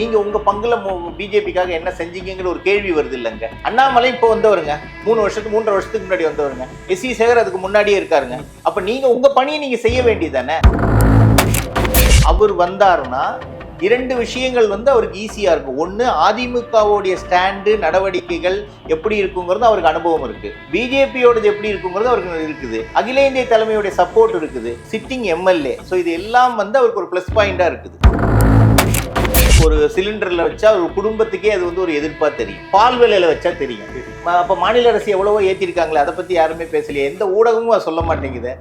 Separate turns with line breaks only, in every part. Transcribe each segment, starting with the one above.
நீங்க உங்க பங்குல பிஜேபிக்காக என்ன செஞ்சீங்கிற ஒரு கேள்வி வருது இல்லைங்க. அண்ணாமலை இப்போ வந்தவருங்க. மூணு வருஷத்துக்கு மூன்றரை வருஷத்துக்கு முன்னாடி வந்தவருங்க. எஸ் சி சேகர் அதுக்கு முன்னாடியே இருக்காருங்க. அப்ப நீங்க உங்க பணியை நீங்க செய்ய வேண்டியதானே அவர் வந்தாருன்னா இரண்டு விஷயங்கள் வந்து அவருக்கு ஈஸியாக இருக்கும். ஒன்று அதிமுகவுடைய ஸ்டாண்டு நடவடிக்கைகள் எப்படி இருக்குங்கிறது அவருக்கு அனுபவம் இருக்குது பிஜேபியோடது எப்படி இருக்குங்கிறது அவருக்கு இருக்குது. அகில இந்திய தலைமையுடைய சப்போர்ட் இருக்குது. சிட்டிங் எம்எல்ஏ ஸோ இது எல்லாம் வந்து அவருக்கு ஒரு ப்ளஸ் பாயிண்டாக இருக்குது. ஒரு சிலிண்டர்ல வச்சா ஒரு குடும்பத்துக்கே அது வந்து ஒரு எதிர்ப்பா தெரியும். பால் விலையில வச்சா தெரியும். அப்ப மாநில அரசு எவ்வளவோ ஏத்திருக்காங்களே அதை பத்தி யாருமே பேசலையே. எந்த ஊடகமும் அதை சொல்ல மாட்டேங்குது.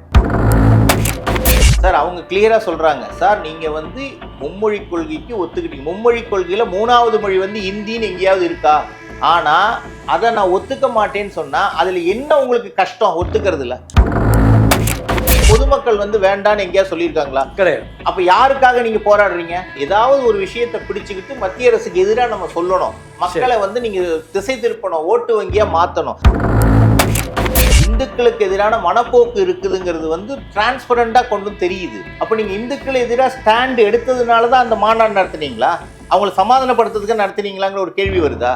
சார் அவங்க கிளியரா சொல்றாங்க. சார் நீங்க வந்து மும்மொழி கொள்கைக்கு ஒத்துக்கிட்டீங்க. மும்மொழி கொள்கையில மூணாவது மொழி வந்து இந்தின்னு எங்கேயாவது இருக்கா? ஆனா அதை நான் ஒத்துக்க மாட்டேன்னு சொன்னா அதுல என்ன உங்களுக்கு கஷ்டம்? ஒத்துக்கிறதுல பொதுமக்கள் வந்து வேண்டான்னு எங்கேயாவது சொல்லியிருக்காங்களா?
கிடையாது.
அப்ப யாருக்காக நீங்க போராடுறீங்க? ஏதாவது ஒரு விஷயத்தை பிடிச்சுக்கிட்டு மத்திய அரசுக்கு எதிராக நம்ம சொல்லணும். மக்களை வந்து நீங்க திசை திருப்பணும் ஓட்டு வங்கியா மாத்தணும். இந்துக்களுக்கு எதிரான மனப்போக்கு இருக்குதுங்கிறது வந்து டிரான்ஸ்பரண்டா கொண்டு வந்து தெரியுது. அப்ப நீங்க இந்துக்கள் எதிராக ஸ்டாண்ட் எடுத்ததுனால தான் அந்த மாநாடு நடத்துனீங்களா? அவங்களை சமாதானப்படுத்துறதுக்கு நடத்துனீங்களாங்கிற ஒரு கேள்வி வருதா?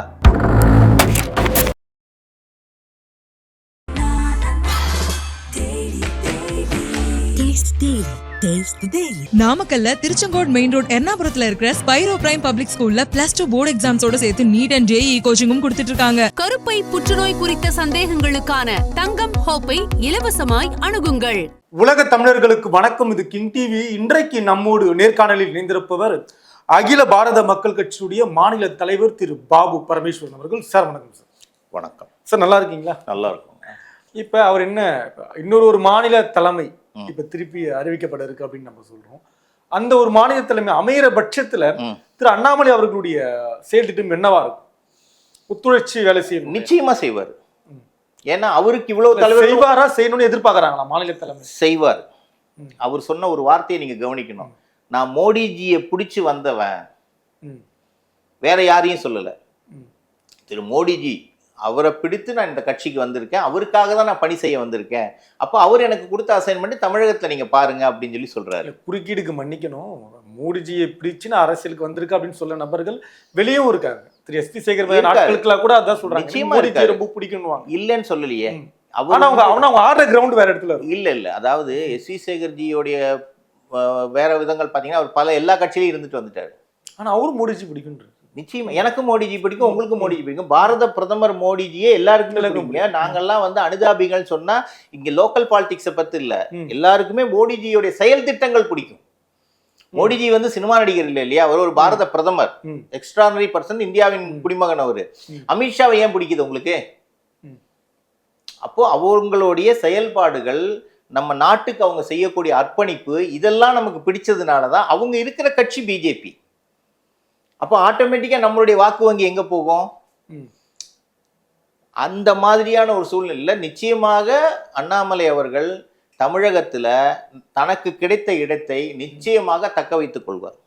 நாமக்கல்ல திருச்செங்கோடு மெயின் ரோட் எர்ணாபுரத்துல இருக்கிற ஸ்பைரோ பிரைம் பப்ளிக் ஸ்கூல்ல பிளஸ் டூ போர்டு எக்ஸாம்ஸோட சேர்த்து நீட் அண்ட் ஜேஇ கோச்சிங்கும் கொடுத்துட்டு இருக்காங்க.
கருப்பை புற்றுநோய் குறித்த சந்தேகங்களுக்கான தங்கம் ஹோப்பை இலவசமாய் அணுகுங்கள்.
உலக தமிழர்களுக்கு வணக்கம். இது கிங் டிவி இன்றைக்கு நம்மோடு நேர்காணலில் இணைந்திருப்பவர் அகில பாரத மக்கள் கட்சியுடைய மாநில தலைவர் திரு பாபு பரமேஸ்வரன் அவர்கள். சார் வணக்கம் சார்.
வணக்கம்.
சார் நல்லா இருக்கீங்களா?
நல்லா இருக்கும்
இப்ப அவர் என்ன இன்னொரு ஒரு மாநில தலைமை. இப்ப திருப்பி அறிவிக்கப்பட இருக்கு அப்படின்னு நம்ம சொல்றோம். அந்த ஒரு மாநில தலைமை அமையிற பட்சத்துல. திரு அண்ணாமலை அவர்களுடைய செயல் திட்டம் என்னவா இருக்கும்? ஒத்துழைச்சு வேலை செய்யணும்
நிச்சயமா செய்வார். ஏன்னா அவருக்கு இவ்வளவு தலைவர்
செய்வாரா செய்யணும்னு எதிர்பார்க்கறாங்களா மாநில தலைமை?
செய்வார். அவர் சொன்ன ஒரு வார்த்தையை நீங்க கவனிக்கணும். நான் மோடிஜியை பிடிச்சு வந்தவன். வேற யாரையும் சொல்லல. திரு மோடிஜி அவரை பிடித்து நான் இந்த கட்சிக்கு வந்திருக்கேன். அவருக்காக தான் நான் பணி செய்ய வந்திருக்கேன். அப்போ அவர் எனக்கு கொடுத்த அசைன்மெண்ட் தமிழகத்துல நீங்க பாருங்க அப்படின்னு சொல்லி சொல்றாரு.
இல்ல, குறுக்கீடுக்கு மன்னிக்கணும். மோடிஜியை பிடிச்சுன்னு அரசியலுக்கு வந்திருக்கு அப்படின்னு சொல்ல நபர்கள் வெளியும் இருக்காங்க. திரு எஸ் பி சேகர். நாட்களுக்குலாம் கூட அதான் சொல்றாங்க.
நிச்சயமா.
ரொம்ப பிடிக்கணுவாங்க
இல்லைன்னு சொல்லலையே.
அவங்க அவங்க ஆடுற கிரவுண்ட் வேற இடத்துல
இல்ல இல்ல. அதாவது எஸ் வி சேகர்ஜியோடைய வேற விதங்கள் பாத்தீங்கன்னா அவர் பல எல்லா கட்சியிலையும் இருந்துட்டு வந்துட்டாரு.
ஆனா அவரும் மோடிஜி பிடிக்குன்றது
நிச்சயமா. எனக்கு மோடிஜி பிடிக்கும் உங்களுக்கு மோடிஜி பிடிக்கும். பாரத பிரதமர் மோடிஜியே எல்லாருக்குமே பிடிக்குங்க நாங்கெல்லாம் வந்து அனுதாபிகள் சொன்னா இங்க லோக்கல் பாலிடிக்ஸை பத்தி இல்ல. எல்லாருக்குமே மோடிஜியோடைய செயல் திட்டங்கள் பிடிக்கும். மோடிஜி வந்து சினிமா நடிகர் இல்லை இல்லையா? அவர் ஒரு பாரத பிரதமர். எக்ஸ்ட்ரானரி பர்சன் இந்தியாவின் குடிமகன் அவரு. அமித்ஷாவை ஏன் பிடிக்குது உங்களுக்கு. அப்போ அவங்களுடைய செயல்பாடுகள் நம்ம நாட்டுக்கு அவங்க செய்யக்கூடிய அர்ப்பணிப்பு இதெல்லாம் நமக்கு பிடிச்சதுனால தான் அவங்க இருக்கிற கட்சி பிஜேபி அப்போ ஆட்டோமேட்டிக்கா நம்மளுடைய வாக்கு வங்கி எங்க போகும். அந்த மாதிரியான ஒரு சூழ்நிலையில் நிச்சயமாக அண்ணாமலை அவர்கள் தமிழகத்துல தனக்கு கிடைத்த இடத்தை நிச்சயமாக தக்க வைத்துக் கொள்வார்.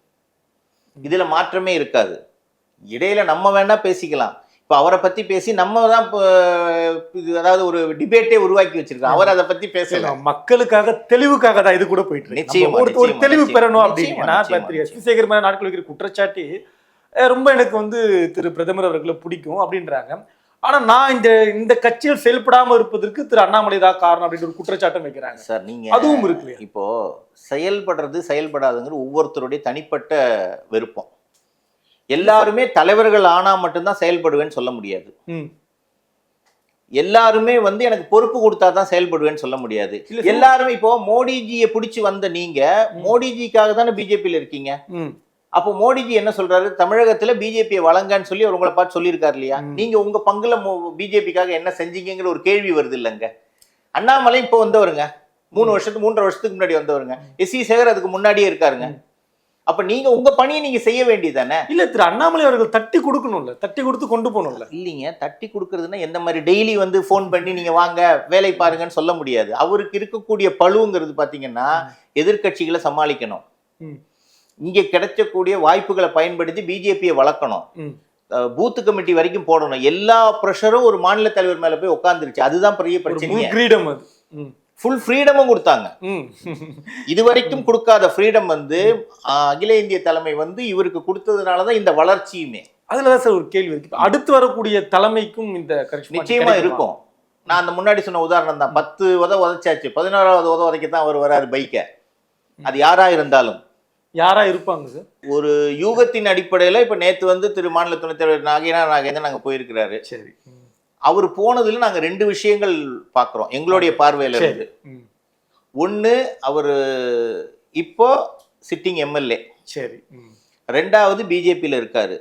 இதுல மாற்றமே இருக்காது. இடையில நம்ம வேணா பேசிக்கலாம். இப்ப அவரை பத்தி பேசி நம்ம தான் இப்போ, அதாவது ஒரு டிபேட்டே உருவாக்கி வச்சிருக்கோம். அவர் அதை பத்தி பேசல.
மக்களுக்காக தெளிவுக்காக தான் இது கூட போயிட்டு இருக்கு.
நிச்சயமா,
ஒரு தெளிவு பெறணும் அப்படின்னு நான் இப்ப
நிச்சயமா,
திரு எஸ் பி சேகர் மேல நாட்கள் வைக்கிற குற்றச்சாட்டு ரொம்ப எனக்கு வந்து திரு பிரதமர் அவர்களை பிடிக்கும் அப்படின்றாங்க ஆனா நான் இந்த இந்த கட்சியில் செயல்படாம இருப்பதற்கு திரு அண்ணாமலை தான் காரணம் அப்படின்னு ஒரு குற்றச்சாட்டம் வைக்கிறாங்க
சார் நீங்க
அதுவும் இருக்கு?
இப்போ செயல்படுறது செயல்படாதுங்கிற ஒவ்வொருத்தருடைய தனிப்பட்ட விருப்பம் எல்லாருமே தலைவர்கள் ஆனா மட்டும்தான் செயல்படுவேன்னு சொல்ல முடியாது
ம்.
எல்லாருமே வந்து எனக்கு பொறுப்பு கொடுத்தா தான் செயல்படுவேன்னு சொல்ல முடியாது. எல்லாருமே இப்போ மோடிஜியை பிடிச்சு வந்த நீங்க மோடிஜிக்காக தானே பிஜேபியில இருக்கீங்க
ம்.
அப்போ மோடிஜி என்ன சொல்றாரு? தமிழகத்துல பிஜேபியை வளங்கன்னு சொல்லி அவர் உங்களை பார்த்து சொல்லியிருக்காரு இல்லையா. நீங்க உங்க பங்குல பிஜேபிக்காக என்ன செஞ்சீங்கங்கிற ஒரு கேள்வி வருது இல்லைங்க. அண்ணாமலை இப்போ வந்தவருங்க. மூணு வருஷத்துக்கு மூன்றரை வருஷத்துக்கு முன்னாடி வந்தவருங்க. எஸ் சி சேகர் அதுக்கு முன்னாடியே இருக்காருங்க. அப்ப நீங்க உங்க பணியை நீங்க செய்ய வேண்டியதானே?
இல்ல திரு அண்ணாமலை அவர்கள் தட்டி கொடுக்கணும்ல. தட்டி கொடுத்து கொண்டு போகணும்ல.
இல்லைங்க. தட்டி கொடுக்கறதுன்னா எந்த மாதிரி டெய்லி வந்து ஃபோன் பண்ணி நீங்க வாங்க வேலை பாருங்கன்னு சொல்ல முடியாது. அவருக்கு இருக்கக்கூடிய பழுவுங்கிறது பாத்தீங்கன்னா எதிர்க்கட்சிகளை சமாளிக்கணும். இங்க கிடைக்கக்கூடிய வாய்ப்புகளை பயன்படுத்தி பிஜேபியை வளர்க்கணும்.
ம்.
அஹ் பூத் கமிட்டி வரைக்கும் போடணும். எல்லா ப்ரெஷரும் ஒரு மாநில தலைவர் மேல போய் உட்காந்துருச்சு அதுதான் பெரிய பிரச்சனை
முன் கிரீடம் அது. ம்.
ஃபுல் ஃப்ரீடமும் கொடுத்தாங்க.
ம்.
இதுவரைக்கும் கொடுக்காத ஃப்ரீடம் வந்து அகில இந்திய தலைமை வந்து இவருக்கு கொடுத்ததுனால தான் இந்த வளர்ச்சியுமே.
அதுலதான் சார் ஒரு கேள்வி இருக்கு. அடுத்து வரக்கூடிய தலைமைக்கும் இந்த
நிச்சயமா? இருக்கும். நான் அந்த முன்னாடி சொன்ன உதாரணம் தான். பத்து உத உதச்சாச்சு. பதினோராவது உத உதைக்க தான் அவர் வராரு பைக்கை. அது யாரா இருந்தாலும்.
யாரா இருப்பாங்க சார்?
ஒரு யூகத்தின் அடிப்படையில இப்ப நேத்து வந்து திரு மாநில துணைத் தலைவர் நாகேனா நாகேந்திரன் அங்க போயிருக்கிறாரு.
சரி.
அவர் போனதுல நாங்க ரெண்டு விஷயங்கள் பாக்குறோம் எங்களுடைய பார்வையில இருந்து. ஒண்ணு அவரு இப்போ சிட்டிங் எம்எல்ஏ.
சரி.
ரெண்டாவது பிஜேபியில் இருக்காரு.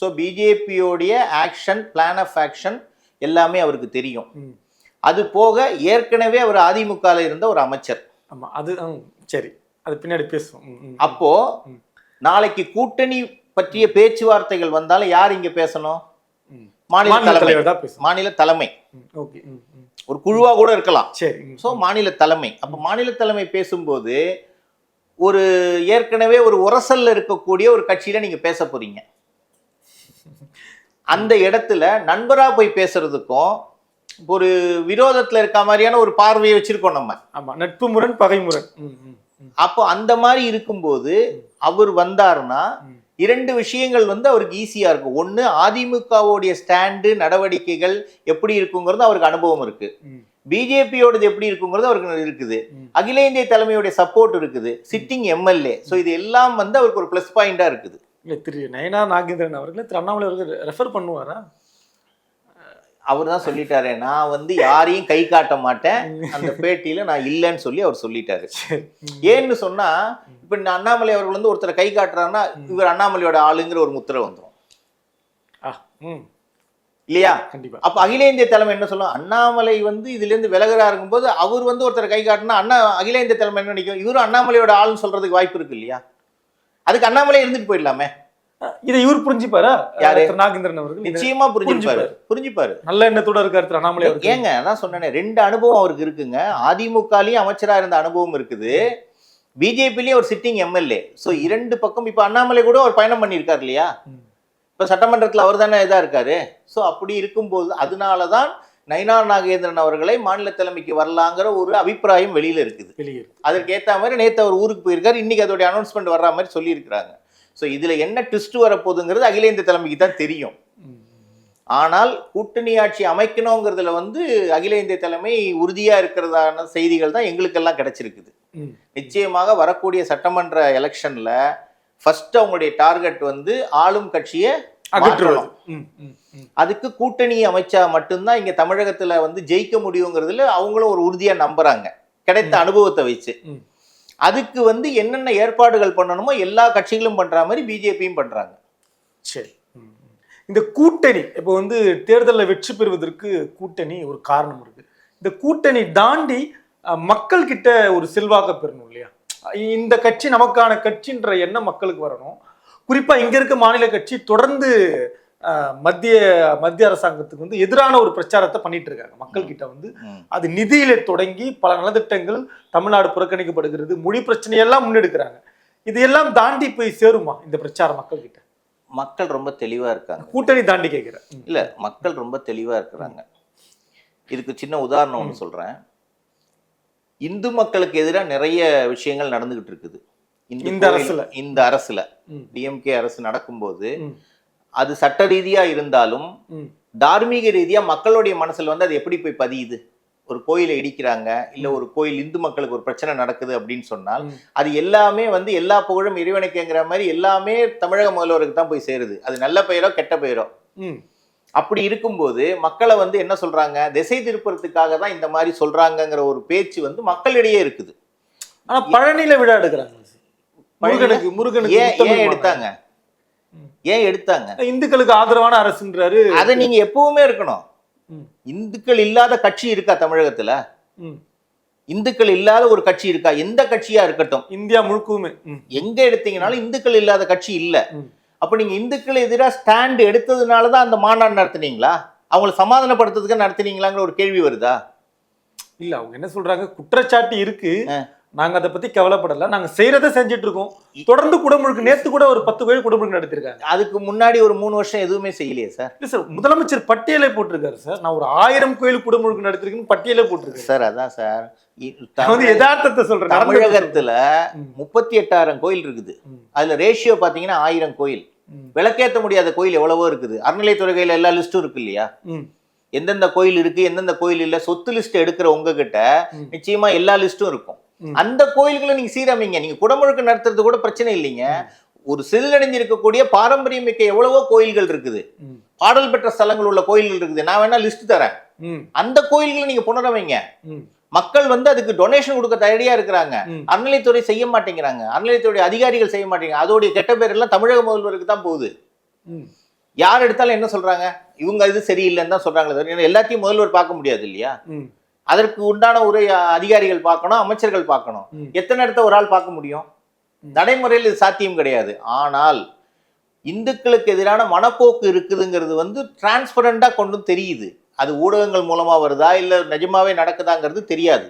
ஸோ பிஜேபியோடைய ஆக்ஷன் பிளான் ஆஃப் ஆக்ஷன் எல்லாமே அவருக்கு தெரியும். அது போக ஏற்கனவே அவர் அதிமுகல இருந்த ஒரு அமைச்சர்.
ஆமா அது சரி. அது பின்னாடி பேசுவோம்.
அப்போ. நாளைக்கு கூட்டணி பற்றிய பேச்சுவார்த்தைகள் வந்தாலும் யார் இங்க பேசணும். மாநில தலைமை மாநில தலைமை. ஒரு குழுவா கூட இருக்கலாம்
சரி.
ஸோ மாநில தலைமை அப்போ மாநில தலைமை பேசும்போது ஒரு ஏற்கனவே ஒரு உரசல்ல இருக்கக்கூடிய ஒரு கட்சியில நீங்க பேச போறீங்க அந்த இடத்துல நண்பரா போய் பேசுறதுக்கும் ஒரு விரோதத்துல இருக்க மாதிரியான ஒரு பார்வையை வச்சிருக்கோம் நம்ம
ஆமா நட்பு முரண் பகை முரண்.
அப்போ அந்த மாதிரி இருக்கும்போது அவர் வந்தாருன்னா. இரண்டு விஷயங்கள் வந்து அவருக்கு ஈஸியா இருக்கும். ஒண்ணு அதிமுகவுடைய ஸ்டாண்டு நடவடிக்கைகள் எப்படி இருக்குங்கிறது அவருக்கு அனுபவம் இருக்கு. பிஜேபியோடது எப்படி இருக்குங்கிறது அவருக்கு இருக்குது. அகில இந்திய தலைமையுடைய சப்போர்ட் இருக்குது. Sitting MLA. ஸோ இது எல்லாம் வந்து அவருக்கு ஒரு ப்ளஸ் பாயிண்டா இருக்குது.
இல்ல திரு நயனா நாகேந்திரன் அவர்களை திரு அண்ணாமலை அவர்கள் ரெஃபர் பண்ணுவாரா?
அவர் தான் சொல்லிட்டாரு. நான் வந்து யாரையும் கை காட்ட மாட்டேன். அந்த பேட்டியில நான் இல்லைன்னு சொல்லி அவர் சொல்லிட்டாரு. ஏன்னு சொன்னா இப்ப இந்த அண்ணாமலை அவர்கள் வந்து ஒருத்தரை கை காட்டுறாருன்னா இவர் அண்ணாமலையோட ஆளுங்கிற ஒரு முத்திரை வந்துரும்.
ஆ ம்.
இல்லையா?
கண்டிப்பா.
அப்ப அகில இந்திய தலைமை என்ன சொல்லும்? அண்ணாமலை வந்து இதுல இருந்து விலகிறா இருக்கும்போது அவர் வந்து ஒருத்தரை கை காட்டினா அண்ணா அகில இந்திய தலைமை என்ன நினைக்கும்? இவரும் அண்ணாமலையோட ஆளுன்னு சொல்றதுக்கு வாய்ப்பு இருக்கு இல்லையா? அதுக்கு அண்ணாமலை இருந்துட்டு போயிடலாமே.
இதை இவர் புரிஞ்சுப்பாரா?
யாரு?
திரு நாகேந்திரன் அவர்கள்?
நிச்சயமா புரிஞ்சுப்பாரு. புரிஞ்சுப்பாரு.
நல்ல எண்ணத்தோட இருக்காரு திரு அண்ணாமலை
ஏங்க அதான் சொன்னேனே ரெண்டு அனுபவம் அவருக்கு இருக்குங்க. அதிமுகலயும் அமைச்சரா இருந்த அனுபவம் இருக்குது. பிஜேபிலயும் ஒரு சிட்டிங் எம்எல்ஏ சோ இரண்டு பக்கம் இப்ப அண்ணாமலை கூட ஒரு பயணம் பண்ணியிருக்காரு இல்லையா. இப்ப சட்டமன்றத்துல அவர் தானே இதா இருக்காரு. சோ அப்படி இருக்கும்போது அதனாலதான் நயினார் நாகேந்திரன் அவர்களை மாநில தலைமைக்கு வரலாங்கிற ஒரு அபிப்பிராயம் வெளியில இருக்குது. அதற்கு ஏத்த மாதிரி நேத்து அவர் ஊருக்கு போயிருக்காரு. இன்னைக்கு அதோடைய அனௌன்ஸ்மெண்ட் வர்ற மாதிரி சொல்லியிருக்கிறாங்க. சோ இதுல என்ன ட்விஸ்ட் வரப்போகுதுங்கிறது அகில இந்திய தலைமைக்கு தான் தெரியும். ஆனால் கூட்டணி ஆட்சி அமைக்கணுங்கிறதுல வந்து அகில இந்திய தலைமை உறுதியா இருக்கிறதான செய்திகள் தான் எங்களுக்கெல்லாம் கிடைச்சிருக்குது. நிச்சயமாக வரக்கூடிய சட்டமன்ற எலெக்ஷன்ல ஃபர்ஸ்ட் அவங்களுடைய டார்கெட் வந்து ஆளும் கட்சியை
அகற்றுவது
மாற்றணும்.
ம், ம், ம்.
அதுக்கு கூட்டணி அமைச்சா மட்டும்தான் இங்க தமிழகத்துல வந்து ஜெயிக்க முடியுங்கிறதுல அவங்களும் ஒரு உறுதியா நம்புறாங்க கிடைத்த அனுபவத்தை வச்சு. அதுக்கு வந்து என்னென்ன ஏற்பாடுகள் பண்ணணுமோ எல்லா கட்சிகளும் பண்ற மாதிரி பிஜேபியும் பண்றாங்க.
சரி. ம், இந்த கூட்டணி இப்போ வந்து தேர்தலில் வெற்றி பெறுவதற்கு கூட்டணி ஒரு காரணம் இருக்கு. இந்த கூட்டணி தாண்டி மக்கள் கிட்ட ஒரு செல்வாக்க பெறணும் இல்லையா? இந்த கட்சி நமக்கான கட்சின்ற எண்ணம் மக்களுக்கு வரணும். குறிப்பா இங்க இருக்க மாநில கட்சி தொடர்ந்து மத்திய மத்திய அரசாங்கத்துக்கு வந்து எதிரான ஒரு பிரச்சாரத்தை பண்ணிட்டு இருக்காங்க மக்கள் கிட்ட வந்து. அது நிதியில தொடங்கி பல நலத்திட்டங்கள் தமிழ்நாடு புறக்கணிக்கப்படுகிறது. மொழி பிரச்சனையெல்லாம் முன்னெடுக்கிறாங்க. இதையெல்லாம் தாண்டி போய் சேருமா இந்த பிரச்சாரம் மக்கள் கிட்ட
மக்கள் ரொம்ப தெளிவா இருக்காங்க.
கூட்டணி தாண்டி கேட்கிறேன்.
இல்ல மக்கள் ரொம்ப தெளிவா இருக்கிறாங்க. இதுக்கு சின்ன உதாரணம் ஒன்று சொல்றேன். இந்து மக்களுக்கு எதிராக நிறைய விஷயங்கள் நடந்துகிட்டு இருக்குது.
இந்த அரசுல.
இந்த அரசுல. டிஎம்கே அரசு நடக்கும்போது. அது சட்ட ரீதியா இருந்தாலும். தார்மீக ரீதியா மக்களுடைய மனசுல வந்து அது எப்படி போய் பதியுது ஒரு கோயிலை இடிக்கிறாங்க இல்ல ஒரு கோயில் இந்து மக்களுக்கு ஒரு பிரச்சனை நடக்குது அப்படின்னு சொன்னால். அது எல்லாமே வந்து எல்லா புகழும் இறைவனுக்குங்கிற மாதிரி எல்லாமே தமிழக முதல்வருக்கு தான் போய் சேருது அது நல்ல பெயரோ கெட்ட பெயரோ. அப்படி இருக்கும்போது மக்களை வந்து என்ன சொல்றாங்க திசை திருப்புறதுக்காக தான் இந்த மாதிரி சொல்றாங்கங்கிற ஒரு பேச்சு வந்து மக்களிடையே இருக்குது
ஆனா பழனியில விழா எடுக்கிறாங்க முருகனுக்கு முருகனுக்கு
ஏன். எடுத்தாங்க. ஏன் எடுத்தாங்க?
இந்துக்களுக்கு ஆதரவான அரசுன்றாரு.
அதை நீங்க எப்பவுமே இருக்கணும். இந்துக்கள் இல்லாத கட்சி இருக்கா தமிழகத்துல. இந்துக்கள் இல்லாத ஒரு கட்சி இருக்கா? எந்த கட்சியா இருக்கட்டும்.
இந்தியா முழுக்கவுமே. ம்.
எங்க எடுத்தீங்கனாலும் இந்துக்கள் இல்லாத கட்சி இல்ல. அப்ப நீங்க இந்துக்கள் எதிராக ஸ்டாண்ட் எடுத்ததுனால தான் அந்த மாநாடு நடத்துனீங்களா? அவங்கள சமாதானப்படுத்துறதுக்கு நடத்துனீங்களாங்கிற ஒரு கேள்வி வருதா?
இல்ல அவங்க என்ன சொல்றாங்க? குற்றச்சாட்டு இருக்கு.
ஆ.
நாங்க அதை பத்தி கவலைப்படல நாங்க செய்யறதை செஞ்சுட்டு இருக்கோம் தொடர்ந்து குடமுழுக்கு நேத்து கூட ஒரு பத்து கோயில் குடமுழுக்கு நடத்திருக்காங்க
அதுக்கு முன்னாடி ஒரு மூணு வருஷம் எதுவுமே செய்யலையே சார்
இல்ல சார் முதலமைச்சர் பட்டியலே போட்டிருக்காரு சார் நான் ஒரு ஆயிரம் கோயில் குடமுழுக்கு நடத்திருக்கேன்னு பட்டியலே போட்டிருக்காரு
சார் அதான் சார்
வந்து யதார்த்தத்தை சொல்றேன்.
தமிழகத்துல முப்பத்தி எட்டாயிரம் கோயில் இருக்குது. அதுல ரேஷியோ பாத்தீங்கன்னா ஆயிரம் கோயில்
ம்.
விளக்கேத்த முடியாத கோயில் எவ்வளவோ இருக்குது அறநிலைத்துறை கையில எல்லா லிஸ்டும் இருக்கு இல்லையா. எந்தெந்த கோயில் இருக்கு எந்தெந்த கோயில் இல்ல சொத்து லிஸ்ட் எடுக்கிற உங்ககிட்ட. நிச்சயமா எல்லா லிஸ்டும் இருக்கும். அந்த கோயில்களை நீங்க சீரமைங்க. நீங்க குடமுழுக்கு நடத்துறது கூட பிரச்சனை இல்லைங்க. ஒரு சிறிலடைஞ்சிருக்கக்கூடிய பாரம்பரியம் மிக்க எவ்வளவோ கோயில்கள் இருக்குது. பாடல் பெற்ற ஸ்தலங்கள் உள்ள கோயில்கள் இருக்குது. நான் வேணா லிஸ்ட் தரேன். அந்த கோயில்களை நீங்க புனரமைங்க.
ம்.
மக்கள் வந்து அதுக்கு டொனேஷன் கொடுக்க தயாரியா இருக்கிறாங்க. அறநிலைத்துறை செய்ய மாட்டேங்கிறாங்க. அறநிலைத்துறை அதிகாரிகள் செய்ய மாட்டேங்கிறாங்க. அதோடைய கெட்ட பேர் எல்லாம் தமிழக முதல்வருக்கு தான் போகுது. யார் எடுத்தாலும் என்ன சொல்றாங்க? இவங்க இது சரியில்லைன்னு தான் சொல்றாங்களே எல்லாத்தையும் முதல்வர் பார்க்க முடியாது இல்லையா. அதற்கு உண்டான ஒரு அதிகாரிகள் பார்க்கணும் அமைச்சர்கள் பார்க்கணும். எத்தனை இடத்த ஒரு ஆள் பார்க்க முடியும்? நடைமுறையில் இது சாத்தியம் கிடையாது. ஆனால் இந்துக்களுக்கு எதிரான மனப்போக்கு இருக்குதுங்கிறது வந்து டிரான்ஸ்பரண்டா கொண்டு தெரியுது. அது ஊடகங்கள் மூலமா வருதா இல்ல நிஜமாவே நடக்குதாங்கிறது தெரியாது.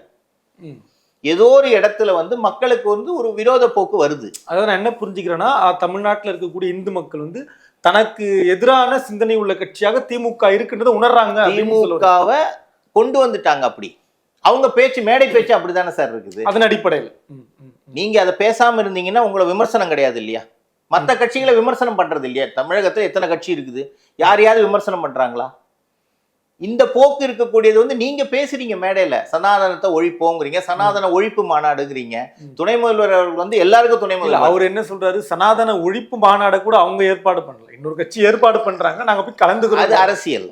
ஏதோ ஒரு இடத்துல வந்து மக்களுக்கு வந்து ஒரு விரோத போக்கு வருது.
அதாவது நான் என்ன புரிஞ்சுக்கிறேன்னா தமிழ்நாட்டுல இருக்கக்கூடிய இந்து மக்கள் வந்து தனக்கு எதிரான சிந்தனை உள்ள கட்சியாக திமுக இருக்குன்றதை உணர்றாங்க.
திமுகவை கொண்டு வந்துட்டாங்க அப்படி. அவங்க பேச்சு மேடை பேச்சு அப்படிதானே சார் இருக்குது?
அதன் அடிப்படையில்.
நீங்க அதை பேசாம இருந்தீங்கன்னா உங்களை விமர்சனம் கிடையாது இல்லையா? மற்ற கட்சிகளை விமர்சனம் பண்றது இல்லையா? தமிழகத்துல எத்தனை கட்சி இருக்குது? யாரையாவது விமர்சனம் பண்றாங்களா? இந்த போக்கு இருக்கக்கூடியது வந்து நீங்க பேசுறீங்க மேடையில. சனாதனத்தை ஒழிப்போங்கிறீங்க சனாதன ஒழிப்பு மாநாடுங்கிறீங்க. துணை முதல்வர் அவர்கள் வந்து எல்லாருக்கும் துணை முதல்வர்.
அவர் என்ன சொல்றாரு? சனாதன ஒழிப்பு மாநாட கூட அவங்க ஏற்பாடு பண்ணல. இன்னொரு கட்சி ஏற்பாடு பண்றாங்க. நாங்க போய்
அது
கலந்துக்கிறோம்
அரசியல்.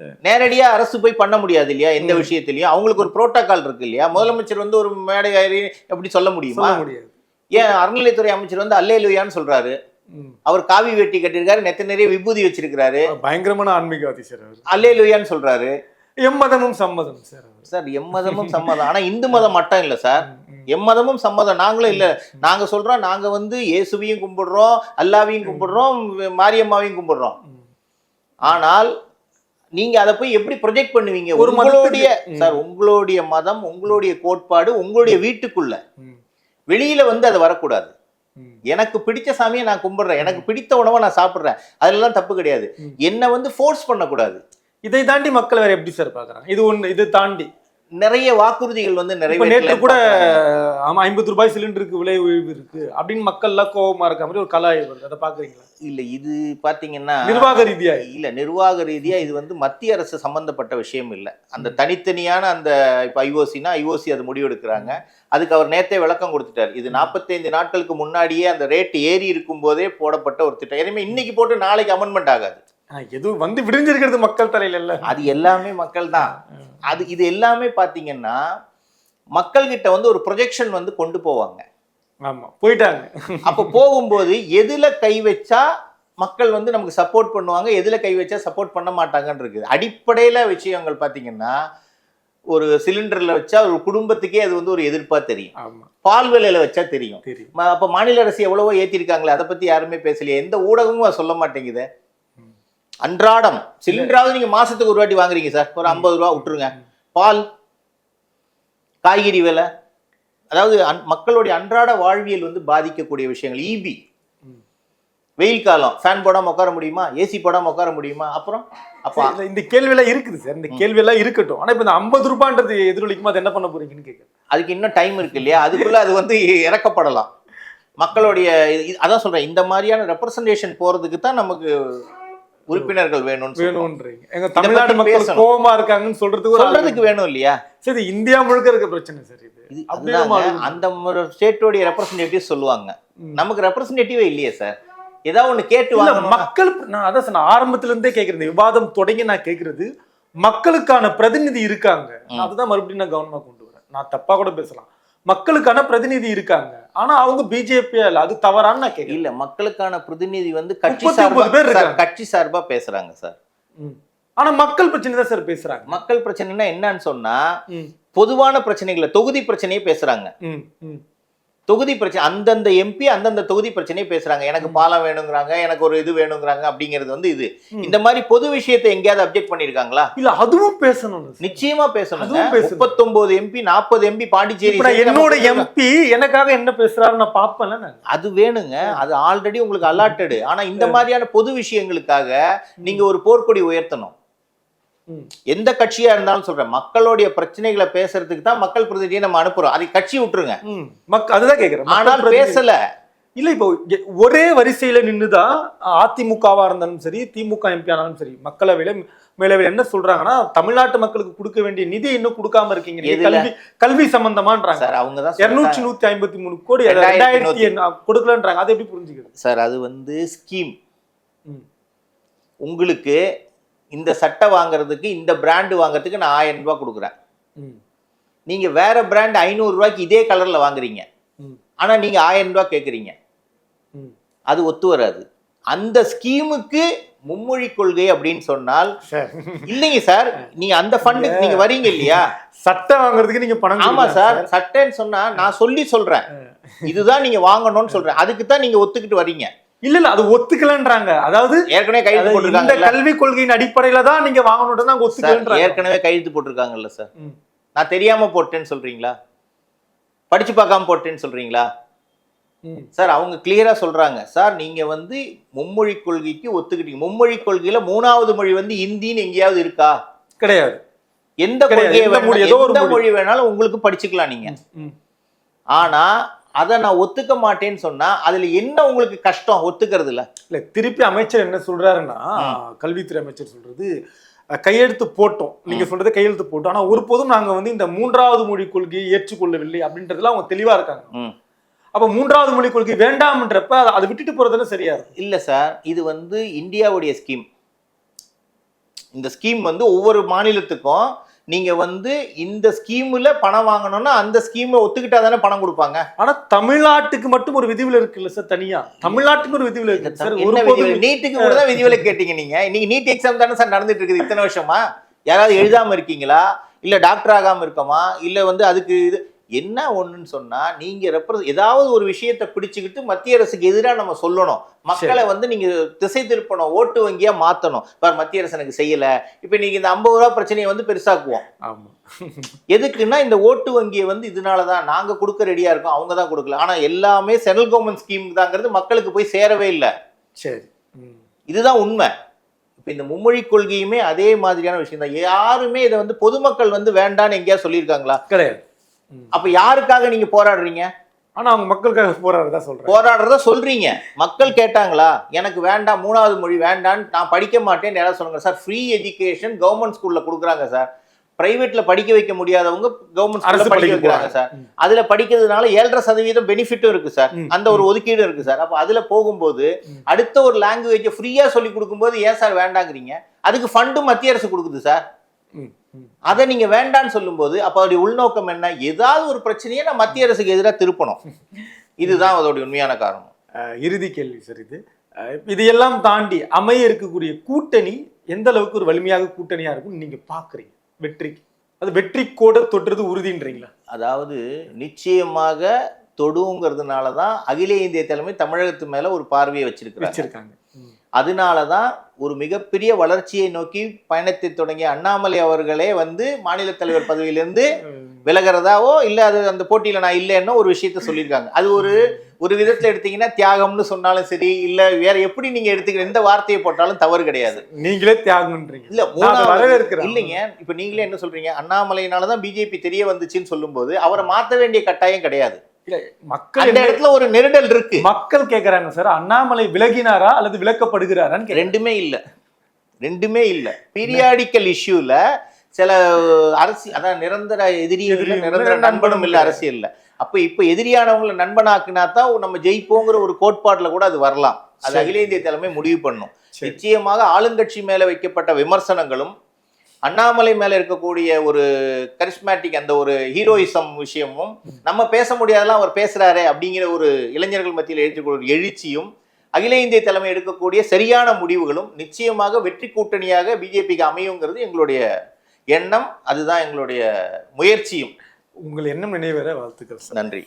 நேரடியா அரசு போய் பண்ண முடியாது இல்லையா? எந்த விஷயத்திலயும். அவங்களுக்கு ஒரு புரோட்டோகால் இருக்கு இல்லையா? முதலமைச்சர் வந்து ஒரு மேடை ஏறி எப்படி சொல்ல முடியுமா?
முடியாது.
ஏன் அறநிலைத்துறை அமைச்சர் வந்து அல்லேலுயான்னு சொல்றாரு.
ம்.
அவர் காவி வேட்டி கட்டியிருக்காரு நெத்த நிறைய விபூதி வச்சிருக்கிறாரு.
பயங்கரமான ஆன்மீகவாதி சார் அவர்.
அல்லேலுயான்னு சொல்றாரு.
எம்மதமும் சம்மதம் சார்
சார் எம்மதமும் சம்மதம். ஆனா இந்து மதம் மட்டும் இல்ல சார். எம்மதமும் சம்மதம். நாங்களும் இல்ல. நாங்க சொல்றோம் நாங்க வந்து இயேசுவையும் கும்பிடுறோம் அல்லாவையும் கும்பிடுறோம் மாரியம்மாவையும் கும்பிடுறோம். ஆனால் நீங்க அதை போய் எப்படி ப்ரொஜெக்ட் பண்ணுவீங்க?
ஒரு
உங்களுடைய. சார் உங்களுடைய மதம் உங்களுடைய கோட்பாடு உங்களுடைய வீட்டுக்குள்ள. வெளியில வந்து அது வரக்கூடாது. எனக்கு பிடிச்ச சாமியை நான் கும்பிடுறேன். எனக்கு பிடித்த உணவை நான் சாப்பிடுறேன். அதெல்லாம் தப்பு கிடையாது. என்னை வந்து ஃபோர்ஸ் பண்ணக்கூடாது.
இதை தாண்டி மக்கள் வேற எப்படி சார் பாக்குறாங்க இது ஒண்ணு இது தாண்டி.
நிறைய வாக்குறுதிகள் வந்து
இப்ப நேற்று கூட ஆமா ஐம்பது ரூபாய் சிலிண்டருக்கு விலை உயர்வு இருக்கு. அப்படின்னு மக்கள் எல்லாம் கோபமா இருக்க மாதிரி ஒரு கலாய் வருது அதை பாக்குறீங்களா
இல்ல இது பாத்தீங்கன்னா
நிர்வாக ரீதியா?
இல்ல நிர்வாக ரீதியா இது வந்து மத்திய அரசு சம்பந்தப்பட்ட விஷயம் இல்ல. அந்த தனித்தனியான அந்த இப்ப ஐஓசினா ஐஓசி அது முடிவெடுக்கிறாங்க. அதுக்கு அவர் நேத்தே விளக்கம் கொடுத்துட்டார். இது 45 நாட்களுக்கு முன்னாடியே அந்த ரேட் ஏறி இருக்கும் போதே போடப்பட்ட ஒரு திட்டம். எதுவுமே இன்னைக்கு போட்டு நாளைக்கு அமெண்ட்மெண்ட் ஆகாது.
எதுவும் வந்து விடிஞ்சிருக்கிறது மக்கள் தலையில இல்ல
அது எல்லாமே மக்கள் தான் அது இது எல்லாமே பாத்தீங்கன்னா மக்கள்கிட்ட வந்து ஒரு ப்ரொஜெக்ஷன் வந்து கொண்டு போவாங்க.
ஆமா போயிட்டாங்க.
அப்ப போகும்போது எதுல கை வச்சா மக்கள் வந்து நமக்கு சப்போர்ட் பண்ணுவாங்க எதுல கை வச்சா சப்போர்ட் பண்ண மாட்டாங்கன்னு இருக்குது. அடிப்படையில விஷயங்கள் பாத்தீங்கன்னா ஒரு சிலிண்டர்ல வச்சா ஒரு குடும்பத்துக்கே அது வந்து ஒரு எதிர்ப்பா தெரியும். பால் விலையில வச்சா தெரியும். அப்ப மாநில அரசு எவ்வளவோ ஏத்திருக்காங்களே அதை பத்தி யாருமே பேசலையே. எந்த ஊடகமும் சொல்ல மாட்டேங்குது. அன்றாடம் சிலிண்டராவது நீங்க மாசத்துக்கு ஒரு வாட்டி வாங்குறீங்க சார். ஒரு ஐம்பது ரூபா விட்டுருங்க. பால் காய்கறி விலை அதாவது அன்- மக்களுடைய அன்றாட வாழ்வியல் வந்து பாதிக்கக்கூடிய விஷயங்கள். இபி
ம்.
வெயில் காலம். ஃபேன் போடாம உட்கார முடியுமா? ஏசி போடாம உட்கார முடியுமா? அப்புறம் அப்ப
இந்த கேள்வி எல்லாம் இருக்குது சார். இந்த கேள்வி எல்லாம் இருக்கட்டும். ஆனா இப்ப இந்த ஐம்பது ரூபான்றது எதிரொலிக்குமா? அது என்ன பண்ண போறீங்கன்னு கேட்குறேன்
அதுக்கு இன்னும் டைம் இருக்கு இல்லையா? அதுக்குள்ள அது வந்து இறக்கப்படலாம். மக்களுடைய அதான் சொல்றேன். இந்த மாதிரியான ரெப்ரசன்டேஷன் போறதுக்கு தான் நமக்கு உறுப்பினர்கள் வேணும்னு.
வேணும்ன்றீங்க எங்க தமிழ்நாடு
பத்தி
மக்கள். கோவமா இருக்காங்கன்னு சொல்றதுக்கு
சொல்றதுக்கு வேணும் இல்லையா.
சரி இந்தியா முழுக்க இருக்க பிரச்சனை சார் இது.
அந்த ஸ்டேட்டோடைய ரெப்ரசன்டேட்டிவ் சொல்லுவாங்க. நமக்கு ரெப்ரசன்டேட்டிவே இல்லையே சார் ஏதாவது ஒண்ணு கேட்டு வாங்கணும்
மக்கள் நான் அதான் சொன்ன ஆரம்பத்துல இருந்தே கேக்குறேன் இந்த விவாதம் தொடங்கி நான் கேக்குறது மக்களுக்கான பிரதிநிதி இருக்காங்க நான் அதுதான் மறுபடியும் நான் கவனமா கொண்டு வரேன் நான் தப்பா கூட பேசலாம் மக்களுக்கான பிரதிநிதி இருக்காங்க ஆனா அவங்க பிஜேபி இல்ல அது தவறான்னு நான்
இல்ல மக்களுக்கான பிரதிநிதி வந்து கட்சி
39
சார்பா. கட்சி சார்பா பேசுறாங்க சார்.
ஆனா மக்கள் பிரச்சனை தான் சார் பேசுறாங்க
மக்கள் பிரச்சனைனா என்னன்னு சொன்னா பொதுவான பிரச்சனைகளை தொகுதி பிரச்சனையே பேசுறாங்க. தொகுதி பிரச்சனை அந்தந்த எம்பி அந்தந்த தொகுதி பிரச்சனையை பேசுறாங்க. எனக்கு பாலம் வேணுங்கிறாங்க எனக்கு ஒரு இது வேணுங்கிறாங்க அப்படிங்கிறது வந்து இது. இந்த மாதிரி பொது விஷயத்தை எங்கேயாவது அப்டேட் பண்ணிருக்காங்களா
இல்ல அதுவும் பேசணும்
நிச்சயமா
பேசணும்.
முப்பத்தொன்பது எம்பி நாற்பது எம்பி பாண்டிச்சேரி
என்னோட எம்பி எனக்காக என்ன பேசுறாரு நான் பாப்பேன்ல நான்.
அது வேணுங்க. அது ஆல்ரெடி உங்களுக்கு அலாட்டடு ஆனா இந்த மாதிரியான பொது விஷயங்களுக்காக நீங்க ஒரு போர்க்கொடி உயர்த்தணும். எந்த கட்சியா இருந்தாலும் சொல்றேன். மக்களுடைய பிரச்சனைகளை பேசுறதுக்கு தான் மக்கள் பிரதிநிதியை நம்ம அனுப்புறோம். அதை கட்சி விட்டுருங்க.
ம். மக் அதுதான் கேக்குறேன். மக்கள்
ஆனால் பேசல.
இல்ல இப்போ ஒரே வரிசையில நின்னுதான் அதிமுகவா இருந்தாலும் சரி திமுக எம்பி ஆனாலும் சரி மக்களவையில மேலவையில என்ன சொல்றாங்கன்னா தமிழ்நாட்டு மக்களுக்கு கொடுக்க வேண்டிய நிதி இன்னும் கொடுக்காம இருக்கீங்க? கல்வி கல்வி சம்பந்தமான்றாங்க.
சார் அவங்க தான்
இருநூற்றி. நூத்தி ஐம்பத்தி மூணு கோடி
ரெண்டாயிரத்தி
கொடுக்கலன்றாங்க. அதை எப்படி புரிஞ்சுக்கிறது?
சார் அது வந்து ஸ்கீம். உங்களுக்கு இந்த சட்டை வாங்குறதுக்கு இந்த பிராண்டு வாங்குறதுக்கு நான் ஆயிரம் ரூபாய் கொடுக்குறேன்.
ம்.
நீங்க வேற பிராண்ட் ஐநூறு ரூபாய்க்கு இதே கலர்ல வாங்குறீங்க.
ம்.
ஆனா நீங்க ஆயிரம் ரூபாய் கேக்குறீங்க.
ம்.
அது ஒத்து வராது. அந்த ஸ்கீமுக்கு மும்மொழி கொள்கை அப்படின்னு சொன்னால் இல்லைங்க சார். நீங்க அந்த ஃபண்டுக்கு நீங்க வரீங்க இல்லையா?
சட்டை வாங்குறதுக்கு நீங்க பணம்
ஆமா சார். சட்டைன்னு சொன்னா நான் சொல்லி சொல்றேன். இதுதான் நீங்க வாங்கணும்னு சொல்றேன். அதுக்கு தான் நீங்க ஒத்துக்கிட்டு வரீங்க.
இல்ல இல்ல அது ஒத்துக்கலன்றாங்க. அதாவது
ஏற்கனவே கையெழுத்து
அதாவது இந்த கல்வி கொள்கையின் அடிப்படையில தான் நீங்க வாங்கணும் நாங்க
சார்
ஒத்துக்கலன்றாங்க.
ஏற்கனவே கையெழுத்து போட்டிருக்காங்கல்ல சார். நான் தெரியாம போட்டேன்னு சொல்றீங்களா? படிச்சு பார்க்காம போட்டேன்னு சொல்றீங்களா. சார் அவங்க கிளியரா சொல்றாங்க. சார் நீங்க வந்து மும்மொழி கொள்கைக்கு ஒத்துக்கிட்டீங்க. மும்மொழி கொள்கையில மூணாவது மொழி வந்து இந்தின்னு எங்கேயாவது இருக்கா?
கிடையாது.
எந்த. கொள்கையை
எந்த மொழி,
வேணாலும் உங்களுக்கு படிச்சுக்கலாம் நீங்க. ஆனா அதை நான் ஒத்துக்க மாட்டேன்னு சொன்னா அதுல என்ன உங்களுக்கு கஷ்டம்? ஒத்துக்கிறதுல
இல்ல திருப்பி அமைச்சர் என்ன சொல்றாருன்னா கல்வித்துறை அமைச்சர் சொல்றது கையெழுத்து போட்டோம். நீங்க சொல்றது கையெழுத்து போட்டோம். ஆனா ஒருபோதும் நாங்க வந்து இந்த மூன்றாவது மொழி கொள்கையை ஏற்றுக்கொள்ளவில்லை அப்படின்றதுல அவங்க தெளிவா இருக்காங்க. அப்ப மூன்றாவது மொழி கொள்கை வேண்டாம்ன்றப்ப அதை- அதை விட்டுட்டு போறதுல சரியா இருக்கும்.
இல்ல சார் இது வந்து இந்தியாவுடைய ஸ்கீம். இந்த ஸ்கீம் வந்து ஒவ்வொரு மாநிலத்துக்கும் நீங்க வந்து இந்த ஸ்கீம்ல பணம் வாங்கணும்னா அந்த ஸ்கீமை ஒத்துக்கிட்டா தானே பணம் கொடுப்பாங்க?
ஆனா தமிழ்நாட்டுக்கு மட்டும் ஒரு விதிவிலக்கு இல்ல சார் தனியா? தமிழ்நாட்டுக்கு ஒரு விதிவிலக்கு இருக்கு சார்.
விதிவிலக்கு? நீட்டுக்கு கூட தான் விதிவிலக்கு கேட்டீங்க நீங்க. இன்னைக்கு நீட் எக்ஸாம் தானே சார் நடந்துட்டு இருக்குது இத்தனை வருஷமா? யாராவது எழுதாம இருக்கீங்களா? இல்ல டாக்டர் ஆகாம இருக்கமா? இல்ல வந்து அதுக்கு இது என்ன ஒண்ணுன்னு சொன்னா நீங்க ரெப்ரஸ் ஏதாவது ஒரு விஷயத்தை பிடிச்சுக்கிட்டு மத்திய அரசுக்கு எதிராக நம்ம சொல்லணும். மக்களை வந்து நீங்க திசை திருப்பணும் ஓட்டு வங்கியா மாத்தணும். பார் மத்திய அரசு எனக்கு செய்யல. இப்ப நீங்க இந்த ஐம்பது ரூபா பிரச்சனையை வந்து பெருசாக்குவோம்.
ஆமா.
எதுக்குன்னா இந்த ஓட்டு வங்கியை வந்து இதனால தான் நாங்க கொடுக்க ரெடியா இருக்கோம். அவங்க தான் கொடுக்கல. ஆனா எல்லாமே சென்ட்ரல் கவர்மெண்ட் ஸ்கீம் தாங்கிறது மக்களுக்கு போய் சேரவே இல்லை.
சரி.
இதுதான் உண்மை. இப்போ இந்த மும்மொழி கொள்கையுமே அதே மாதிரியான விஷயம் தான் யாருமே இதை வந்து பொதுமக்கள் வந்து வேண்டான்னு எங்கேயா சொல்லியிருக்காங்களா?
கிடையாது.
அப்ப யாருக்காக நீங்க போராடுறீங்க?
ஆனா அவங்க மக்களுக்காக போராடுறதா சொல்றேன்.
போராடுறத சொல்றீங்க. மக்கள் கேட்டாங்களா? எனக்கு வேண்டாம் மூணாவது மொழி வேண்டான்னு நான் படிக்க மாட்டேன்னு யாராவது சொல்லுங்க. சார் ஃப்ரீ எஜுகேஷன் கவர்மெண்ட் ஸ்கூல்ல கொடுக்குறாங்க சார். பிரைவேட்ல படிக்க வைக்க முடியாதவங்க கவர்மெண்ட்
அரசு
ஸ்கூல்ல படிக்க வைக்கிறாங்க. சார். அதுல படிக்கிறதுனால ஏழரை சதவீதம் பெனிஃபிட்டும் இருக்கு சார். அந்த ஒரு ஒதுக்கீடு இருக்கு சார். அப்ப அதுல போகும்போது. அடுத்த ஒரு லாங்குவேஜை ஃப்ரீயா சொல்லி கொடுக்கும்போது ஏன் சார் வேண்டாங்கிறீங்க? அதுக்கு ஃபண்டும் மத்திய அரசு கொடுக்குது சார். அதை நீங்க வேண்டான்னு சொல்லும்போது அப்ப அதோடைய உள்நோக்கம் என்ன? ஏதாவது ஒரு பிரச்சனையை நான் மத்திய அரசுக்கு எதிராக திருப்பணும். இதுதான் அதோடைய உண்மையான காரணம்.
இறுதி கேள்வி சார் இது. இதையெல்லாம் தாண்டி அமைய இருக்கக்கூடிய கூட்டணி எந்த அளவுக்கு ஒரு வலிமையாக கூட்டணியா இருக்கும் நீங்க பாக்குறீங்க? வெற்றிக்கு அது வெற்றி கோட தொட்டுறது உறுதின்றீங்களா?
அதாவது நிச்சயமாக தொடுங்கிறதுனால தான் அகில இந்திய தலைமை தமிழகத்து மேல ஒரு பார்வையை வச்சிருக்கிறாங்க. அதனால தான் ஒரு மிகப்பெரிய வளர்ச்சியை நோக்கி பயணத்தை தொடங்கிய அண்ணாமலை அவர்களே வந்து மாநில தலைவர் பதவியிலிருந்து விலகிறதாவோ இல்ல அது அந்த போட்டியில நான் இல்லைன்னோ ஒரு விஷயத்த சொல்லியிருக்காங்க. அது ஒரு ஒரு விதத்துல எடுத்தீங்கன்னா தியாகம்னு சொன்னாலும் சரி இல்ல வேற எப்படி நீங்க எடுத்துக்கிற எந்த வார்த்தையை போட்டாலும் தவறு கிடையாது.
நீங்களே தியாகம்ன்றீங்க.
இல்ல மூணாவது இல்லைங்க. இப்ப நீங்களே என்ன சொல்றீங்க? அண்ணாமலையினாலதான் பிஜேபி தெரிய வந்துச்சுன்னு சொல்லும்போது அவரை மாத்த வேண்டிய கட்டாயம் கிடையாது.
இல்ல மக்கள் என்ன-
இடத்துல ஒரு நெருடல் இருக்கு
மக்கள் கேக்குறாங்க சார் அண்ணாமலை விலகினாரா அல்லது விலக்கப்படுகிறாரான்னு.
ரெண்டுமே இல்ல ரெண்டுமே இல்ல பீரியாடிக்கல் இஷ்யூல சில அரசி அதான் நிரந்தர இல்ல, நிரந்தர
நண்பனும்
இல்ல
இல்ல.
அரசியல்ல அப்ப இப்ப எதிரியானவங்களை நண்பனாக்குனா தான் நம்ம ஜெயிப்போங்கிற ஒரு கோட்பாட்டுல கூட அது வரலாம் அது. அகில இந்திய தலைமை முடிவு பண்ணும். நிச்சயமாக ஆளுங்கட்சி மேல வைக்கப்பட்ட விமர்சனங்களும் அண்ணாமலை மேல இருக்கக்கூடிய ஒரு கரிஸ்மேட்டிக் அந்த ஒரு ஹீரோயிசம் விஷயமும் நம்ம பேச முடியாதெல்லாம் அவர் பேசுறாரு அப்படிங்கிற ஒரு இளைஞர்கள் மத்தியில் எழுதிக்கொள்ள ஒரு எழுச்சியும் அகில இந்திய தலைமை எடுக்கக்கூடிய சரியான முடிவுகளும் நிச்சயமாக வெற்றி கூட்டணியாக பிஜேபிக்கு அமையுங்கிறது எங்களுடைய எண்ணம். அதுதான் எங்களுடைய முயற்சியும்.
உங்கள் எண்ணம் நினைவேற வாழ்த்துக்கள்
நன்றி.